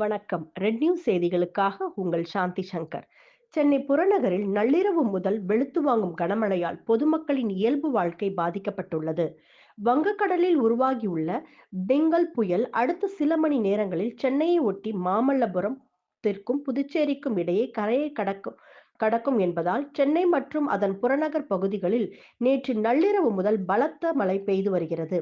வணக்கம். Red news செய்திகளுக்காக உங்கள் சாந்தி சங்கர். சென்னை புறநகரில் நள்ளிரவு முதல் வெளுத்து வாங்கும் கனமழையால் பொதுமக்களின் இயல்பு வாழ்க்கை பாதிக்கப்பட்டுள்ளது. வங்கக்கடலில் உருவாகியுள்ள பெங்கல் புயல் அடுத்த சில மணி நேரங்களில் சென்னையை ஒட்டி மாமல்லபுரம் தெற்கும் புதுச்சேரிக்கும் இடையே கரையை கடக்கும் கடக்கும் என்பதால் சென்னை மற்றும் அதன் புறநகர் பகுதிகளில் நேற்று நள்ளிரவு முதல் பலத்த மழை பெய்து வருகிறது.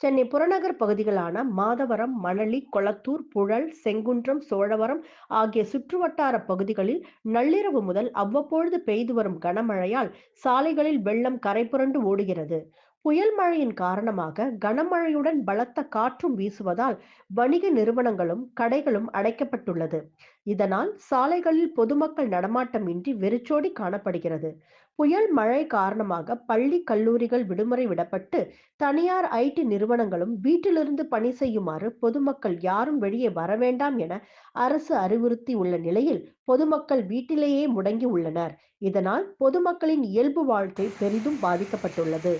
சென்னை புறநகர் பகுதிகளான மாதவரம் மணலி கொளத்தூர் புழல் செங்குன்றம் சோழவரம் ஆகிய சுற்றுவட்டார பகுதிகளில் நள்ளிரவு முதல் அவ்வப்பொழுது பெய்து வரும் கனமழையால் சாலைகளில் வெள்ளம் கரைபுரண்டு ஓடுகிறது. புயல் மழையின் காரணமாக கனமழையுடன் பலத்த காற்றும் வீசுவதால் வணிக நிறுவனங்களும் கடைகளும் அடைக்கப்பட்டுள்ளது. இதனால் சாலைகளில் பொதுமக்கள் நடமாட்டம் இன்றி வெறிச்சோடி காணப்படுகிறது. புயல் மழை காரணமாக பள்ளி கல்லூரிகள் விடுமுறை விடப்பட்டு தனியார் ஐடி நிறுவனங்களும் வீட்டிலிருந்து பணி செய்யுமாறு பொதுமக்கள் யாரும் வெளியே வர வேண்டாம் என அரசு அறிவுறுத்தி உள்ள நிலையில் பொதுமக்கள் வீட்டிலேயே முடங்கி உள்ளனர். இதனால் பொதுமக்களின் இயல்பு வாழ்க்கை பெரிதும் பாதிக்கப்பட்டுள்ளது.